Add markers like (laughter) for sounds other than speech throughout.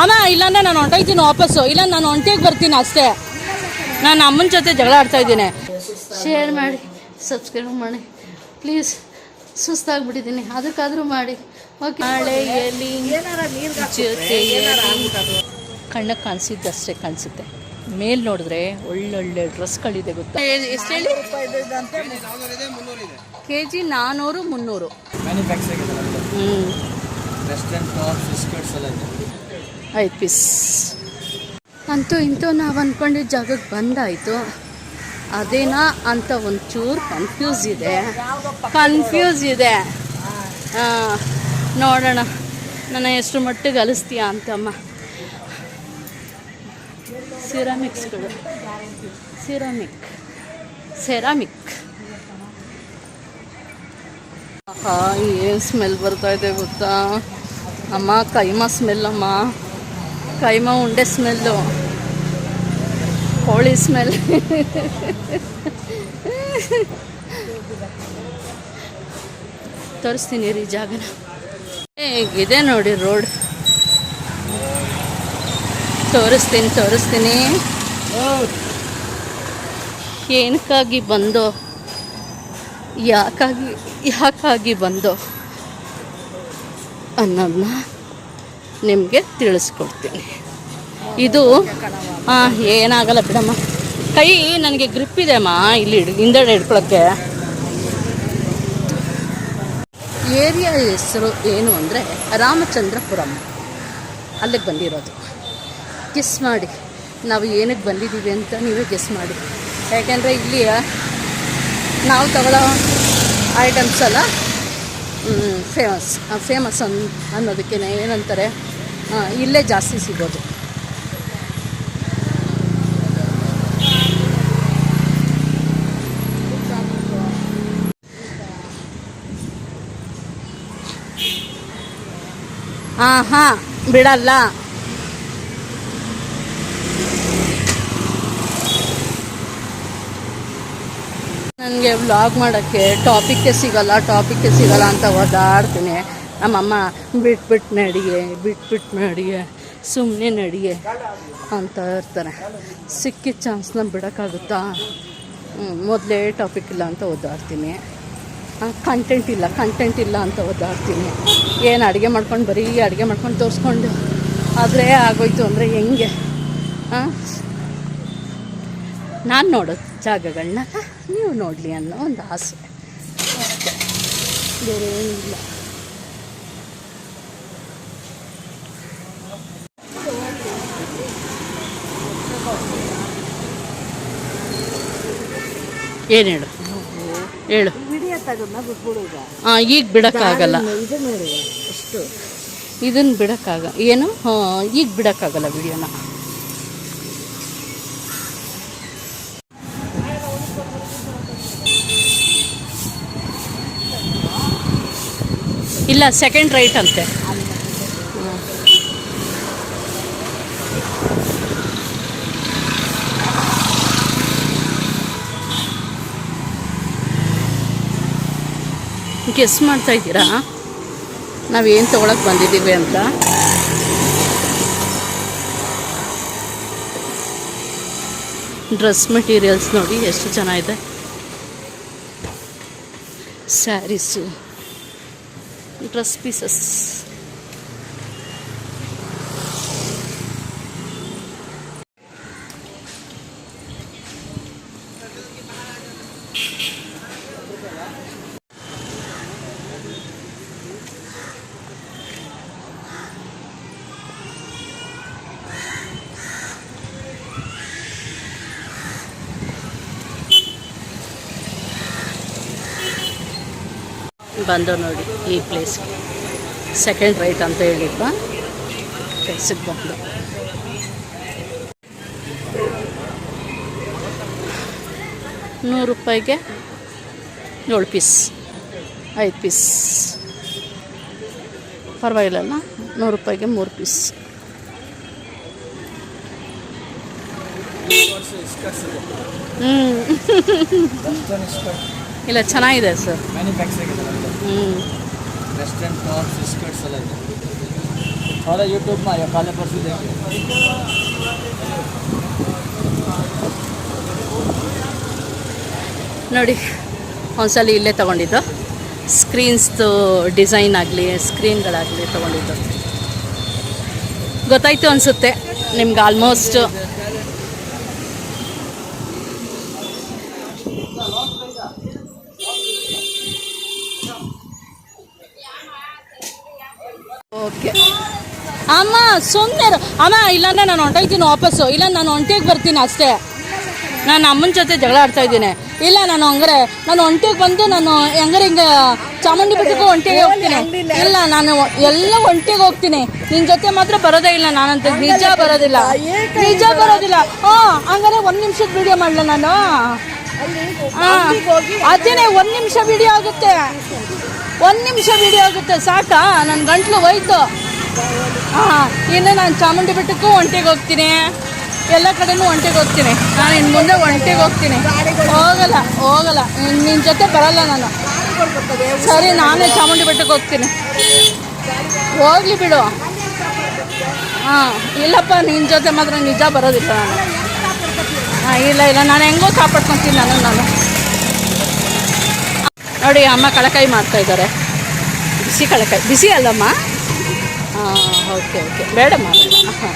ಅಮ್ಮ ಇಲ್ಲಾಂದ್ರೆ ನಾನು ಹೊಂಟೋಯ್ತೀನಿ ವಾಪಸ್ಸು. ಇಲ್ಲ ನಾನು ಒಂಟಿಗೆ ಬರ್ತೀನಿ ಅಷ್ಟೇ. ನಾನು ಅಮ್ಮನ ಜೊತೆ ಜಗಳ ಆಡ್ತಾ ಇದ್ದೀನಿ. ಶೇರ್ ಮಾಡಿ ಸಬ್ಸ್ಕ್ರೈಬ್ ಮಾಡಿ. ಪ್ಲೀಸ್ ಸುಸ್ತಾಗ್ಬಿಟ್ಟಿದ್ದೀನಿ. ಅದಕ್ಕಾದರೂ ಮಾಡಿ. ಓಕೆ ಮಳೆಯಲ್ಲಿ ಜೊತೆಯಲ್ಲಿ ಕಣ್ಣಕ್ಕೆ ಕಾಣಿಸಿದ್ದಷ್ಟೇ ಕಾಣಿಸುತ್ತೆ. ಮೇಲ್ ನೋಡಿದ್ರೆ ಒಳ್ಳೊಳ್ಳೆ ಡ್ರೆಸ್ಗಳಿದೆ ಗೊತ್ತಾ? ಎಷ್ಟು ಹೇಳಿ? ಕೆ ಜಿ ನಾನ್ನೂರು ಮುನ್ನೂರು ಮ್ಯಾನುಫ್ಯಾಕ್ಚರ್ ಆಗಿದೆ ನಮ್ಮದು ಹ್ಞೂ ಐದು ಪೀಸ್ ಅಂತೂ ಇಂತೂ ನಾವು ಅಂದ್ಕೊಂಡಿದ್ದ ಜಾಗಕ್ಕೆ ಬಂದಾಯಿತು. ಅದೇನಾ ಅಂತ ಒಂಚೂರು ಕನ್ಫ್ಯೂಸ್ ಇದೆ. ಕನ್ಫ್ಯೂಸ್ ಇದೆ. ನೋಡೋಣ. ನನ್ನ ಎಷ್ಟು ಮಟ್ಟಿಗೆ ಅಲಿಸ್ತೀಯ ಅಂತಮ್ಮ. ಸಿರಾಮಿಕ್ಸ್ಗಳು ಸಿರಾಮಿಕ್ ಸೆರಾಮಿಕ್ ಏನು ಸ್ಮೆಲ್ ಬರ್ತಾ ಇದೆ ಗೊತ್ತಾ? ಅಮ್ಮ, ಕೈಮಾ ಸ್ಮೆಲ್ ಅಮ್ಮ. ಕೈಮಾ ಉಂಡೆ ಸ್ಮೆಲ್ಲು. ಕೋಳಿ ಸ್ಮೆಲ್. ತೋರಿಸ್ತೀನಿ ರೀ ಜಾಗನ. ಹೇಗಿದೆ ನೋಡಿ ರೋಡ್. ತೋರಿಸ್ತೀನಿ ತೋರಿಸ್ತೀನಿ. ಏನಕ್ಕಾಗಿ ಬಂದೋ? ಯಾಕಾಗಿ ಯಾಕಾಗಿ ಬಂದೋ? ಅನ್ನೋದನ್ನ ನಿಮಗೆ ತಿಳಿಸ್ಕೊಡ್ತೀನಿ. ಇದು ಏನಾಗಲ್ಲ ಬಿಡಮ್ಮ. ಕೈ ನನಗೆ ಗ್ರಿಪ್ ಇದೆ ಅಮ್ಮ, ಇಲ್ಲಿ ಹಿಡ್- ಹಿಂದೆಡೆ ಏರಿಯಾ ಹೆಸರು ಏನು ಅಂದರೆ ರಾಮಚಂದ್ರಪುರಂ. ಅಲ್ಲಿಗೆ ಬಂದಿರೋದು. ಗೆಸ್ ಮಾಡಿ. ನಾವು ಏನಕ್ಕೆ ಬಂದಿದ್ದೀವಿ ಅಂತ ನೀವೇ ಗೆಸ್ ಮಾಡಿ. ಯಾಕೆಂದರೆ ಇಲ್ಲಿ ನಾವು ತಗೊಳ್ಳೋ ಐಟಮ್ಸ್ ಎಲ್ಲ ಫೇಮಸ್ ಫೇಮಸ್ ಅನ್ ಅನ್ನೋದಕ್ಕೆ ಏನಂತಾರೆ? ಇಲ್ಲೇ ಜಾಸ್ತಿ ಸಿಗೋದು. ಹಾಂ ಹಾಂ, ಬಿಡಲ್ಲ. ನನಗೆ ವ್ಲಾಗ್ ಮಾಡೋಕ್ಕೆ ಟಾಪಿಕ್ಕೆ ಸಿಗಲ್ಲ ಟಾಪಿಕ್ಕೆ ಸಿಗಲ್ಲ ಅಂತ ಓದಾಡ್ತೀನಿ ನಮ್ಮಮ್ಮ ಬಿಟ್ಬಿಟ್ಟು ನಡಿಗೆ ಬಿಟ್ಬಿಟ್ಟು ನಡಿಗೆ ಸುಮ್ಮನೆ ನಡಿಗೆ ಅಂತ ಇರ್ತಾರೆ. ಸಿಕ್ಕಿದ ಚಾನ್ಸ್ನ ಬಿಡೋಕ್ಕಾಗುತ್ತಾ? ಮೊದಲೇ ಟಾಪಿಕ್ ಇಲ್ಲ ಅಂತ ಓದಾಡ್ತೀನಿ. ಕಂಟೆಂಟ್ ಇಲ್ಲ ಕಂಟೆಂಟ್ ಇಲ್ಲ ಅಂತ ಓದಾಡ್ತೀನಿ. ಏನು ಅಡುಗೆ ಮಾಡ್ಕೊಂಡು ಬರೀ ಅಡುಗೆ ಮಾಡ್ಕೊಂಡು ತೋರಿಸ್ಕೊಂಡು ಆದರೆ ಆಗೋಯ್ತು ಅಂದರೆ ಹೆಂಗೆ? ನಾನು ನೋಡೋ ಜಾಗಗಳನ್ನ ನೀವು ನೋಡಲಿ ಅನ್ನೋ ಒಂದು ಆಸೆ. ಬೇರೆ ಏನಿಲ್ಲ. ಏನು ಹೇಳು? ಹೇಳು. ಹಾಂ ಈಗ ಬಿಡೋಕ್ಕಾಗಲ್ಲ. ಇದನ್ನು ಬಿಡೋಕ್ಕಾಗ, ಏನು? ಈಗ ಬಿಡೋಕ್ಕಾಗಲ್ಲ ವಿಡಿಯೋನ. ಇಲ್ಲ ಸೆಕೆಂಡ್ ರೈಟ್ ಅಂತೆ. ಗೆಸ್ ಮಾಡ್ತಾ ಇದ್ದೀರಾ? ನಾವೇನು ತೊಗೊಳಕ್ಕೆ ಬಂದಿದ್ದೀವಿ ಅಂತ? ಡ್ರೆಸ್ ಮೆಟೀರಿಯಲ್ಸ್ ನೋಡಿ ಎಷ್ಟು ಚೆನ್ನಾಗಿದೆ. ಸ್ಯಾರೀಸು ಡ್ರೆಸ್ ಪೀಸಸ್ ಬಂದು ನೋಡಿ ಈ ಪ್ಲೇಸ್ಗೆ ಸೆಕೆಂಡ್ ರೈಟ್ ಅಂತ ಹೇಳಿದ್ವ? ಕೆಲ್ಸಕ್ಕೆ ಬಂದು. ನೂರು ರೂಪಾಯಿಗೆ ಏಳು ಪೀಸ್ ಐದು ಪೀಸ್ ಪರವಾಗಿಲ್ಲಲ್ಲ, ನೂರು ರೂಪಾಯಿಗೆ ಮೂರು ಪೀಸ್ ಹ್ಞೂ (laughs) ಇಲ್ಲ ಚೆನ್ನಾಗಿದೆ ಸರ್. ಹ್ಞೂ ಅವರ ಯೂಟ್ಯೂಬ್ ಮಾ ಪರ್ಸು ನೋಡಿ ಒಂದ್ಸಲ ಇಲ್ಲೇ ತಗೊಂಡಿದ್ದು. ಸ್ಕ್ರೀನ್ಸ್ದು ಡಿಸೈನ್ ಆಗಲಿ ಸ್ಕ್ರೀನ್ಗಳಾಗಲಿ ತೊಗೊಂಡಿದ್ದು. ಗೊತ್ತಾಯ್ತು ಅನಿಸುತ್ತೆ ನಿಮ್ಗೆ ಆಲ್ಮೋಸ್ಟ್ ಓಕೆ ಅಮ್ಮ ಸುಮ್ಮನೆ ಅಮ್ಮ ಇಲ್ಲಾಂದ್ರೆ ನಾನು ಹೊಂಟೋಗ್ತೀನಿ ವಾಪಸ್ಸು. ಇಲ್ಲ ನಾನು ಒಂಟಿಗೆ ಬರ್ತೀನಿ ಅಷ್ಟೇ. ನಾನು ಅಮ್ಮನ ಜೊತೆ ಜಗಳ ಆಡ್ತಾ ಇದ್ದೀನಿ. ಇಲ್ಲ ನಾನು ಹಂಗಾರೆ ನಾನು ಒಂಟಿಗೆ ಬಂದು ನಾನು ಹೆಂಗಾರೆ ಹಿಂಗೆ ಚಾಮುಂಡಿ ಬೆಟ್ಟಕ್ಕೂ ಒಂಟಿಗೆ ಹೋಗ್ತೀನಿ. ಇಲ್ಲ. ನಾನು ಎಲ್ಲ ಒಂಟಿಗೆ ಹೋಗ್ತೀನಿ. ನಿನ್ನ ಜೊತೆ ಮಾತ್ರ ಬರೋದೇ ಇಲ್ಲ ನಾನಂತ. ನಿಜ ಬರೋದಿಲ್ಲ. ನಿಜ ಬರೋದಿಲ್ಲ. ಹಾ ಹಂಗಾರೆ ಒಂದು ನಿಮಿಷದ ವಿಡಿಯೋ ಮಾಡಲ ನಾನು? ಹಾಂ. ಅದೇನೆ ಒಂದು ನಿಮಿಷ ವಿಡಿಯೋ ಆಗುತ್ತೆ. ಒಂದು ನಿಮಿಷ ವಿಡಿಯೋ ಆಗುತ್ತೆ, ಸಾಕಾ? ನನ್ನ ಗಂಟ್ಲು ಹೋಯ್ತು. ಹಾಂ, ಇನ್ನು ನಾನು ಚಾಮುಂಡಿ ಬೆಟ್ಟಕ್ಕೂ ಒಂಟಿಗೆ ಹೋಗ್ತೀನಿ. ಎಲ್ಲ ಕಡೆನೂ ಒಂಟಿಗೆ ಹೋಗ್ತೀನಿ. ನಾನು ಇನ್ನು ಮುಂದೆ ಒಂಟಿಗೆ ಹೋಗ್ತೀನಿ. ಹೋಗಲ್ಲ ಹೋಗಲ್ಲ. ನಿನ್ನ ಜೊತೆ ಬರಲ್ಲ ನಾನು. ಸರಿ, ನಾನೇ ಚಾಮುಂಡಿ ಬೆಟ್ಟಕ್ಕೆ ಹೋಗ್ತೀನಿ. ಹೋಗ್ಲಿ ಬಿಡು. ಹಾಂ, ಇಲ್ಲಪ್ಪ ನಿನ್ನ ಜೊತೆ ಮಾತ್ರ ನಿಜ ಬರೋದಿಲ್ಲ ನಾನು. ಹಾಂ, ಇಲ್ಲ ಇಲ್ಲ. ನಾನು ಹೆಂಗೋ ಕಾಪಾಡ್ಕೊತೀನಿ ನಾನು ನಾನು. ನೋಡಿ, ಅಮ್ಮ ಕಳಕಾಯಿ ಮಾಡ್ತಾ ಇದ್ದಾರೆ. ಬಿಸಿ ಕಳಕಾಯಿ ಬಿಸಿ ಅಲ್ಲಮ್ಮ? Okay okay. ಬೇಡಮ್ಮ ಬೇಡ. ಹಾಂ.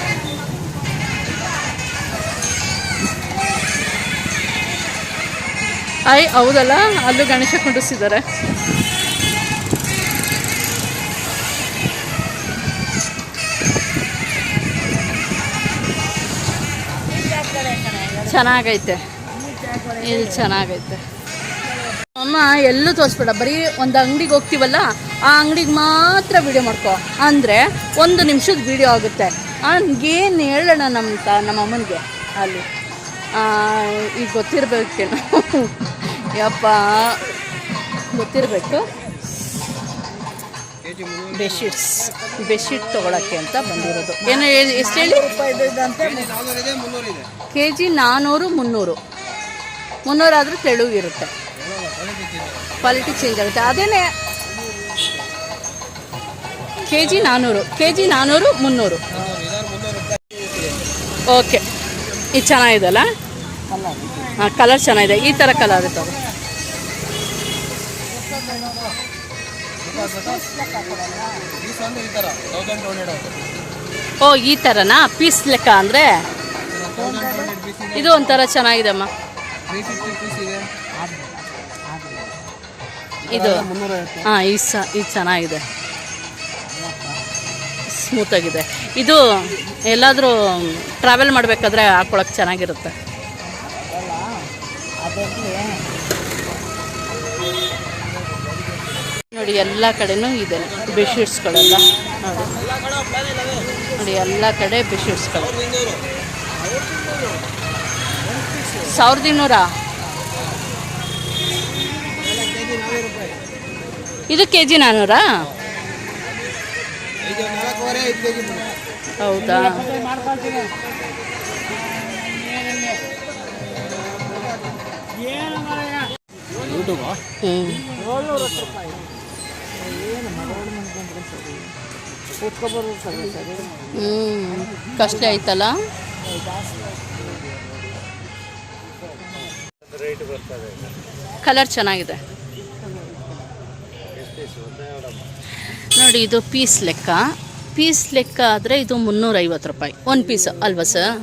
ಹೌದಲ್ಲ? ಅಲ್ಲೂ ಗಣೇಶ ಕುಂಡಿಸಿದ್ದಾರೆ. ಚೆನ್ನಾಗೈತೆ. ಇಲ್ಲಿ ಚೆನ್ನಾಗೈತೆ. ಅಮ್ಮ, ಎಲ್ಲೂ ತೋರಿಸ್ಬೇಡ. ಬರೀ ಒಂದು ಅಂಗಡಿಗೆ ಹೋಗ್ತೀವಲ್ಲ, ಆ ಅಂಗಡಿಗೆ ಮಾತ್ರ ವಿಡಿಯೋ ಮಾಡ್ಕೊ. ಅಂದರೆ ಒಂದು ನಿಮಿಷದ ವಿಡಿಯೋ ಆಗುತ್ತೆ. ಹಂಗೇನು ಹೇಳೋಣ ನಮ್ಮ ತ, ನಮ್ಮ ಅಮ್ಮನಿಗೆ? ಅಲ್ಲಿ. ಈಗ ಗೊತ್ತಿರಬೇಕೇನು ಯಪ್ಪ. ಗೊತ್ತಿರಬೇಕು. ಬೆಡ್ಶೀಟ್ಸ್. ಬೆಡ್ಶೀಟ್ ತೊಗೊಳಕ್ಕೆ ಅಂತ ಬಂದಿರೋದು. ಏನು ಹೇಳಿ- ಎಷ್ಟು ಹೇಳಿ? ಕೆ ಜಿ ನಾನ್ನೂರು ಮುನ್ನೂರು. ಮುನ್ನೂರಾದರೂ ತೆಳುವಿರುತ್ತೆ. ಕ್ವಾಲಿಟಿ ಚೇಂಜ್ ಆಗುತ್ತೆ. ಅದೇನೆ ಕೆ ಜಿ ನಾನ್ನೂರು ಕೆ ಜಿ ನಾನ್ನೂರು ಮುನ್ನೂರು. ಓಕೆ. ಇದು ಚೆನ್ನಾಗಿದೆಲ್ಲ ಹಾಂ ಕಲರ್ ಚೆನ್ನಾಗಿದೆ. ಈ ಥರ ಕಲರ್ ಹಂಡ್ರೆಡ್ ಓ, ಈ ಥರನಾ ಪೀಸ್ ಲೆಕ್ಕ ಅಂದರೆ? ಇದು ಒಂಥರ ಚೆನ್ನಾಗಿದೆ ಇದೆ. ಇದು ಹಾ ಈ ಸ ಇದು ಚೆನ್ನಾಗಿದೆ. ಸ್ಮೂತಾಗಿದೆ ಇದು ಎಲ್ಲಾದರೂ ಟ್ರಾವೆಲ್ ಮಾಡಬೇಕಾದ್ರೆ ಹಾಕ್ಕೊಳಕ್ಕೆ ಚೆನ್ನಾಗಿರುತ್ತೆ. ನೋಡಿ ಎಲ್ಲ ಕಡೆನೂ ಇದೆ. ಬೆಡ್ಶೀಟ್ಸ್ಗಳೆಲ್ಲ ನೋಡಿ. ನೋಡಿ ಎಲ್ಲ ಕಡೆ ಬೆಡ್ಶೀಟ್ಸ್ಗಳು ಸಾವಿರದ ಇನ್ನೂರಾ? ಇದು ಕೆ ಜಿ ನಾನ್ನೂರಾ ಹೌದಾ? ಹ್ಞೂ ಹ್ಞೂ ಕಾಸ್ಟ್ಲಿ ಆಯ್ತಲ್ಲ? ಕಲರ್ ಚೆನ್ನಾಗಿದೆ. ನೋಡಿ ಇದು ಪೀಸ್ ಲೆಕ್ಕ. ಪೀಸ್ ಲೆಕ್ಕ ಆದರೆ ಇದು ಮುನ್ನೂರೈವತ್ತು ರೂಪಾಯಿ. ಒನ್ ಪೀಸ್ ಅಲ್ವಾ ಸರ್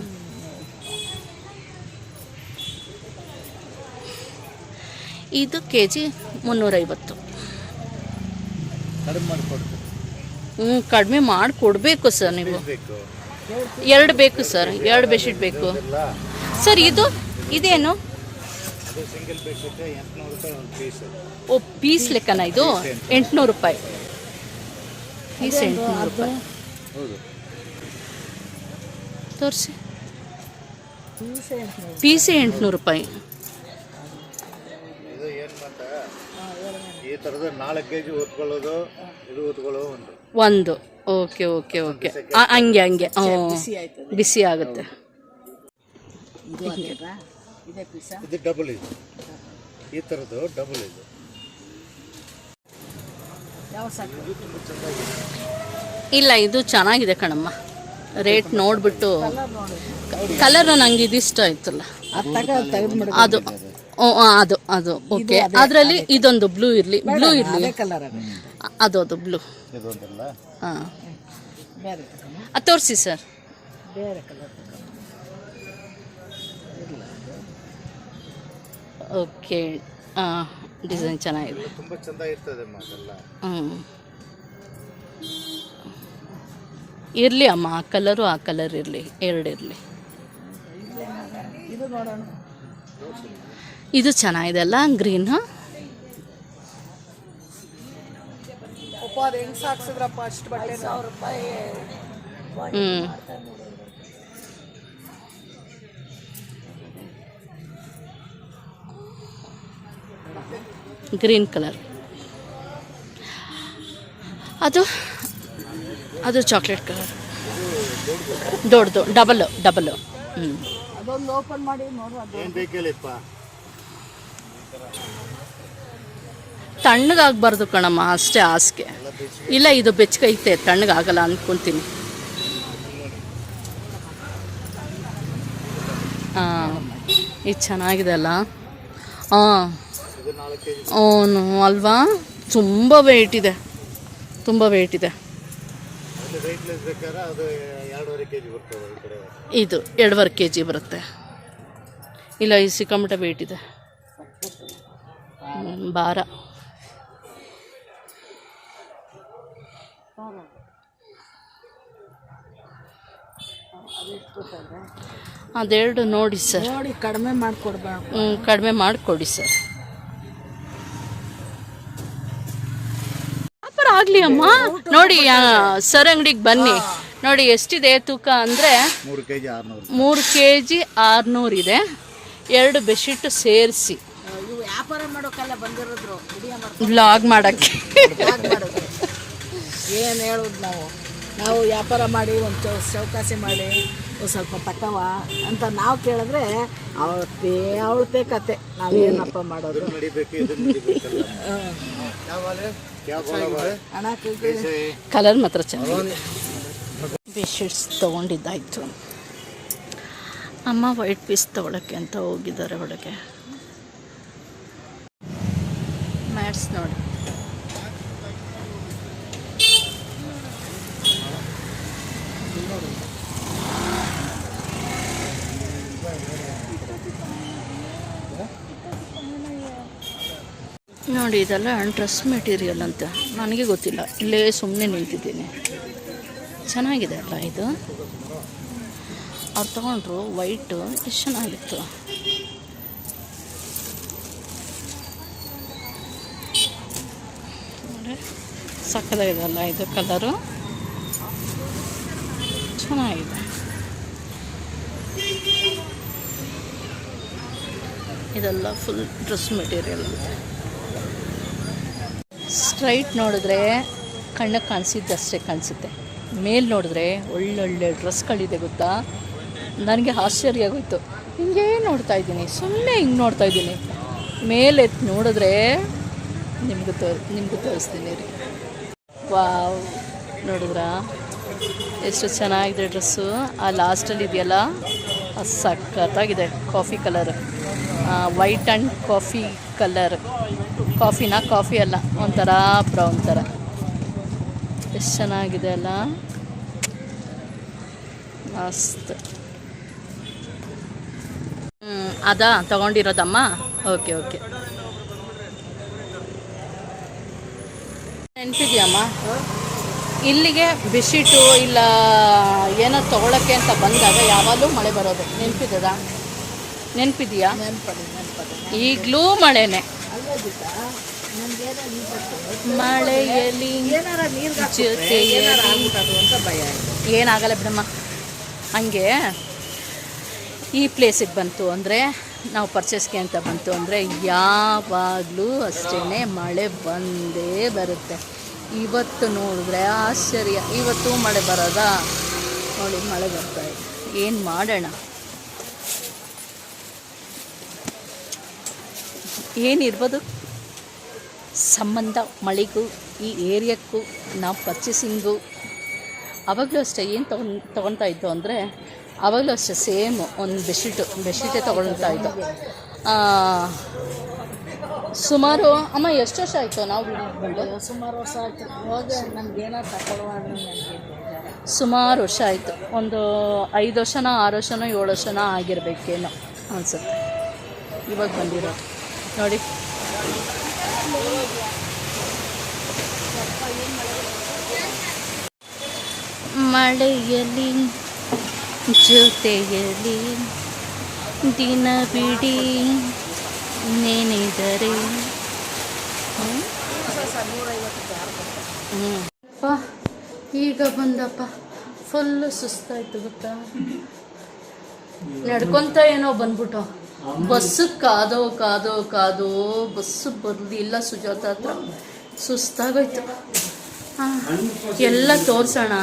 ಇದು ಕೆ ಜಿ ಮುನ್ನೂರೈವತ್ತು ಹ್ಞೂ ಕಡಿಮೆ ಮಾಡಿಕೊಡ್ಬೇಕು ಸರ್ ನೀವು. ಎರಡು ಬೇಕು ಸರ್ ಎರಡು ಬೆಡ್ಶೀಟ್ ಬೇಕು. ಸರ್ ಇದು ಇದೇನು? ಓ ಪೀಸ್ ಲೆಕ್ಕನ ಇದು? ಎಂಟುನೂರು ರೂಪಾಯಿ. ಪೀಸ್ ಎಂಟುನೂರು ರೂಪಾಯಿ. ಹೌದು. ತೋರಿಸಿ. ಪೀಸ್ ಎಂಟುನೂರು ರೂಪಾಯಿ. ಇದು ಏನು ಗೊತ್ತಾ ಈ ಥರದ ನಾಲ್ಕು ಕೆ ಜಿ ಹೊತ್ಕೊಳ್ಳೋದು ಇದು ಹೊತ್ಕೊಳ್ಳೋದು ಒಂದು. ಒಂದು. Okay okay okay. ಹಂಗೆ ಹಂಗೆ. ಬಿಸಿ ಆಗುತ್ತೆ. ಇದು ಡಬಲ್ ಇದು ಈ ಥರದ್ದು ಡಬಲ್ ಇದು. ಇಲ್ಲ ಇದು ಚೆನ್ನಾಗಿದೆ ಕಣಮ್ಮ. ರೇಟ್ ನೋಡಿಬಿಟ್ಟು ಕಲರ್ ನಂಗೆ ಇದಿಷ್ಟ ಆಯ್ತಲ್ಲ. ಅದು ಅದು ಓ, ಅದು ಅದು ಓಕೆ ಅದರಲ್ಲಿ ಇದೊಂದು ಬ್ಲೂ ಇರಲಿ ಬ್ಲೂ ಇರಲಿ. ಅದೇ ಕಲರ್ ಅದು. ಬ್ಲೂ ಇದೊಂದಲ್ಲ? ಹಾಂ. ಬೇರೆ ಅದು ತೋರಿಸಿ ಸರ್ ಬೇರೆ ಕಲರ್ ಓಕೆ ಹಾಂ ಡಿಸೈನ್ ಚೆನ್ನಾಗಿದೆ. ತುಂಬ ಚಂದ ಇರ್ತದೆ ಹ್ಞೂ ಇರಲಿ ಅಮ್ಮ ಆ ಕಲರು ಆ ಕಲರ್ ಇರಲಿ ಎರಡು ಇರಲಿ. ಇದು ನೋಡೋಣ ಇದು ಚೆನ್ನಾಗಿದೆ ಅಲ್ಲ ಗ್ರೀನ್? ಅಪ್ಪ ಗ್ರೀನ್ ಕಲರ್. ಅದು ಅದು ಚಾಕ್ಲೇಟ್ ಕಲರ್. ದೊಡ್ಡದು ಡಬಲ್ ಡಬಲ್. ಹ್ಞೂ ತಣ್ಣಗಾಗಬಾರ್ದು ಕಣಮ್ಮ ಅಷ್ಟೇ ಆಸೆ ಇಲ್ಲ ಇದು ಬೆಚ್ಚಗೈತೆ ತಣ್ಣಗಾಗಲ್ಲ ಅಂದ್ಕೊತೀನಿ ಹಾಂ ಇದು ಚೆನ್ನಾಗಿದೆ ಅಲ್ಲ? ಹಾಂ ಅವನು ಅಲ್ವಾ? ತುಂಬ ವೆಯ್ಟ್ ಇದೆ. ತುಂಬ ವೆಯ್ಟ್ ಇದೆ. ಇದು ಎರಡೂವರೆ ಕೆ ಜಿ ಬರುತ್ತೆ. ಇಲ್ಲ ಈ ಸಿಕ್ಕಮಟ ವೆಯ್ಟ್ ಇದೆ. ಭಾರ. ಅದೆರಡು ನೋಡಿ ಸರ್. ನೋಡಿ ಕಡಿಮೆ ಮಾಡಿಕೊಡ್ಬಾರ್ದು ಹ್ಞೂ ಕಡಿಮೆ ಮಾಡಿಕೊಡಿ ಸರ್ ವ್ಯಾಪಾರ ಆಗಲಿ ಅಮ್ಮ. ನೋಡಿ ಸರ್ ಅಂಗಡಿಗೆ ಬನ್ನಿ. ನೋಡಿ ಎಷ್ಟಿದೆ ತೂಕ ಅಂದರೆ ಮೂರು ಕೆ ಜಿ ಆರುನೂರು ಇದೆ. ಎರಡು ಬೆಡ್ಶೀಟ್ ಸೇರಿಸಿ. ಬ್ಲಾಗ್ ಮಾಡೋಕ್ಕೆ. ಮಾಡೋದು ಏನು ಹೇಳೋದು ನಾವು? ನಾವು ವ್ಯಾಪಾರ ಮಾಡಿ ಒಂದು ಚೌಕಾಸಿ ಮಾಡಿ ಒಂದು ಸ್ವಲ್ಪ ತಕ್ಕವ ಅಂತ ನಾವು ಕೇಳಿದ್ರೆ ಅವಳ ಪೇ ಅವಳ ಪೇ ಕತೆ ನಾವೇನಪ್ಪ ಮಾಡೋದು? ಕಲರ್ ಮಾತ್ರ ಚೆನ್ನಾಗಿದೆ. ಬೆಡ್ಶೀಟ್ಸ್ ತೊಗೊಂಡಿದ್ದಾಯಿತು. ಅಮ್ಮ ವೈಟ್ ಪೀಸ್ ತೊಗೊಳಕ್ಕೆ ಅಂತ ಹೋಗಿದ್ದಾರೆ ಒಳಗೆ. ಮ್ಯಾಟ್ಸ್ ನೋಡಿ. ನೋಡಿ, ಇದೆಲ್ಲ ಡ್ರೆಸ್ ಮೆಟೀರಿಯಲ್ ಅಂತ. ನನಗೆ ಗೊತ್ತಿಲ್ಲ. ಇಲ್ಲೇ ಸುಮ್ಮನೆ ನಿಂತಿದ್ದೀನಿ. ಚೆನ್ನಾಗಿದೆ ಅಲ್ಲ ಇದು? ಅವ್ರು ತಗೊಂಡ್ರು ವೈಟು ಎಷ್ಟು ಚೆನ್ನಾಗಿತ್ತು. ಸಕ್ಕದಾಗಿದೆ ಅಲ್ಲ ಇದು ಕಲರು ಚೆನ್ನಾಗಿದೆ. ಇದೆಲ್ಲ ಫುಲ್ ಡ್ರೆಸ್ ಮೆಟೀರಿಯಲ್ ಅಂತ. ಸ್ಟ್ರೈಟ್ ನೋಡಿದ್ರೆ ಕಣ್ಣಕ್ಕೆ ಕಾಣಿಸಿದ್ದಷ್ಟೇ ಕಾಣಿಸುತ್ತೆ. ಮೇಲೆ ನೋಡಿದ್ರೆ ಒಳ್ಳೊಳ್ಳೆ ಡ್ರೆಸ್ಗಳಿದೆ ಗೊತ್ತಾ? ನನಗೆ ಆಶ್ಚರ್ಯ ಆಗೋಯ್ತು. ಹಿಂಗೆ ನೋಡ್ತಾ ಇದ್ದೀನಿ ಸುಮ್ಮನೆ ಹಿಂಗೆ ನೋಡ್ತಾ ಇದ್ದೀನಿ. ಮೇಲೆ ಎತ್ತಿ ನೋಡಿದ್ರೆ ನಿಮ್ಗೆ ತೋ ನಿಮ್ಗೆ ತೋರಿಸ್ತೀನಿ ರೀ. ವಾವ್, ನೋಡಿದ್ರಾ? ಎಷ್ಟು ಚೆನ್ನಾಗಿದೆ ಡ್ರೆಸ್ಸು. ಆ ಲಾಸ್ಟಲ್ಲಿ ಇದೆಯಲ್ಲ? ಸಖತ್ತಾಗಿದೆ, coffee colour. White and coffee colour. ಕಾಫಿನ? ಕಾಫಿ ಅಲ್ಲ ಒಂಥರ ಬ್ರೌನ್ ಥರ. ಎಷ್ಟು ಚೆನ್ನಾಗಿದೆ ಅಲ್ಲ? ಮಸ್ತ್. ಹ್ಞೂ ಅದಾ? ತಗೊಂಡಿರೋದಮ್ಮ? Okay okay. ನೆನಪಿದೆಯಮ್ಮ? ಇಲ್ಲಿಗೆ ಬೆಡ್ಶೀಟು ಇಲ್ಲ ಏನೋ ತೊಗೊಳಕ್ಕೆ ಅಂತ ಬಂದಾಗ ಯಾವಾಗಲೂ ಮಳೆ ಬರೋದು. ನೆನಪಿದ್ದದ ನೆನಪಿದೆಯಾ? ಈಗಲೂ ಮಳೆನೆ. ಮಳೆಯಲ್ಲಿ ಏನಾರ ನೀರು ಜೊತೆಯಲ್ಲಿ ಏನಾರ ಆಗ್ಬಿಟ್ಟದು ಅಂತ ಭಯ ಆಯ್ತು. ಏನಾಗಲ್ಲ ಬಿಡಮ್ಮ. ಹಂಗೆ ಈ ಪ್ಲೇಸಿಗೆ ಬಂತು ಅಂದರೆ ನಾವು ಪರ್ಚೇಸ್ಗೆ ಅಂತ ಬಂತು ಅಂದರೆ ಯಾವಾಗಲೂ ಅಷ್ಟೇ ಮಳೆ ಬಂದೇ ಬರುತ್ತೆ. ಇವತ್ತು ನೋಡಿದ್ರೆ ಆಶ್ಚರ್ಯ. ಇವತ್ತು ಮಳೆ ಬರೋದಾ? ನೋಡಿ ಮಳೆ ಬರ್ತಾ ಇದೆ. ಏನು ಮಾಡೋಣ? ಏನಿರ್ಬೋದು? ಸಂಬಂಧ ಮಳೆಗೂ ಈ ಏರಿಯಾಕ್ಕೂ ನಾವು ಪರ್ಚೇಸಿಂಗು ಆವಾಗಲೂ ಅಷ್ಟೇ ಏನು ತೊಗೊಂಡು ತೊಗೊಳ್ತಾ ಇದ್ದು ಅಂದರೆ ಆವಾಗಲೂ ಅಷ್ಟೇ ಸೇಮ್ ಒಂದು ಬೆಡ್ಶೀಟು ಬೆಡ್ಶೀಟೇ ತೊಗೊಳ್ತಾ ಇದ್ದು. ಸುಮಾರು ಅಮ್ಮ ಎಷ್ಟು ವರ್ಷ ಆಯಿತು ನಾವು ಸುಮಾರು ವರ್ಷ ಆಯ್ತು. ಹೋಗಿ ತಗೊಳ್ಳುವ ಸುಮಾರು ವರ್ಷ ಆಯಿತು. ಒಂದು ಐದು ವರ್ಷನೋ ಆರು ವರ್ಷನೋ ಏಳು ವರ್ಷನೋ ಆಗಿರಬೇಕೇನೋ ಅನಿಸುತ್ತೆ. ಇವಾಗ ಬಂದಿರೋದು. ನೋಡಿ. ಮಳೆಯಲ್ಲಿ ಜೊತೆಯಲ್ಲಿ ದಿನ ಬಿಡಿ ನೆನೆದರೆ. ಈಗ ಬಂದಪ್ಪ. ಫುಲ್ಲು ಸುಸ್ತಾಯ್ತು ಗೊತ್ತಾ? ನಡ್ಕೊಂತ ಏನೋ ಬಂದ್ಬಿಟ್ಟು. ಬಸ್ಸು ಕಾದೋ ಕಾದೋ ಕಾದೋ ಬಸ್ಸು ಬರಲಿಲ್ಲ ಸುಜಾತ ಹತ್ರ. ಸುಸ್ತಾಗೋಯ್ತು. ಹಾಂ ಎಲ್ಲ ತೋರಿಸೋಣ.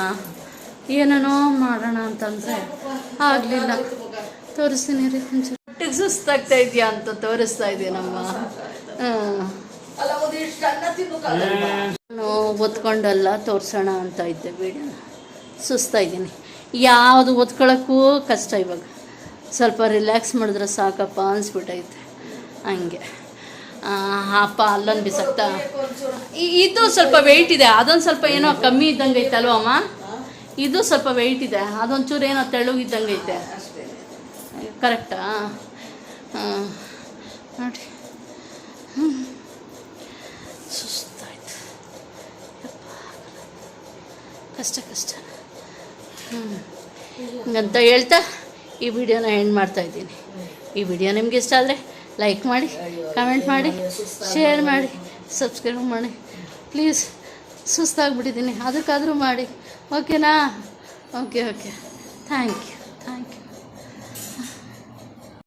ಏನೇನೋ ಮಾಡೋಣ ಅಂತಂದರೆ ಆಗಲಿಲ್ಲ. ತೋರಿಸ್ತೀನಿ ರೀ ಒಂಚೂರು. ಹೊಟ್ಟಿಗೆ ಸುಸ್ತಾಗ್ತಾ ಇದೆಯಾ ಅಂತ ತೋರಿಸ್ತಾ ಇದ್ದೀನಮ್ಮ ಹಾಂ ನಾನು ಒತ್ಕೊಂಡಲ್ಲ ತೋರಿಸೋಣ ಅಂತ ಇದ್ದೆ. ಸುಸ್ತಾ ಸುಸ್ತಾಯಿದ್ದೀನಿ ಯಾವುದು ಒತ್ಕೊಳ್ಳೋಕ್ಕೂ ಕಷ್ಟ ಇವಾಗ. ಸ್ವಲ್ಪ ರಿಲ್ಯಾಕ್ಸ್ ಮಾಡಿದ್ರೆ ಸಾಕಪ್ಪ ಅನಿಸ್ಬಿಟ್ಟೈತೆ. ಹಂಗೆ. ಅಪ್ಪ ಅಲ್ಲೊಂದು ಬಿಸಾಕ್ತಾ. ಇದು ಸ್ವಲ್ಪ ವೆಯ್ಟ್ ಇದೆ. ಅದೊಂದು ಸ್ವಲ್ಪ ಏನೋ ಕಮ್ಮಿ ಇದ್ದಂಗೆ ಐತೆ ಅಲ್ವಾ ಅಮ್ಮ? ಇದು ಸ್ವಲ್ಪ ವೆಯ್ಟ್ ಇದೆ. ಅದೊಂಚೂರು ಏನೋ ತೆಳುಗಿದ್ದಂಗೆ ಐತೆ. ಕರೆಕ್ಟಾ ಹಾಂ ನೋಡಿ. ಸುಸ್ತಾಯ್ತು. ಕಷ್ಟ ಕಷ್ಟ. ಹ್ಞೂ ಹಿಂಗಂತ ಹೇಳ್ತಾ ಈ ವಿಡಿಯೋನ ಎಂಡ್ ಮಾಡ್ತಾ ಇದ್ದೀನಿ. ಈ ವಿಡಿಯೋ ನಿಮ್ಗೆ ಇಷ್ಟ ಆದರೆ ಲೈಕ್ ಮಾಡಿ ಕಮೆಂಟ್ ಮಾಡಿ ಶೇರ್ ಮಾಡಿ ಸಬ್ಸ್ಕ್ರೈಬ್ ಮಾಡಿ. ಪ್ಲೀಸ್ ಸುಸ್ತಾಗ್ಬಿಟ್ಟಿದ್ದೀನಿ. ಅದಕ್ಕಾದರೂ ಮಾಡಿ. ಓಕೆನಾ ಓಕೆ ಓಕೆ ಥ್ಯಾಂಕ್ ಯು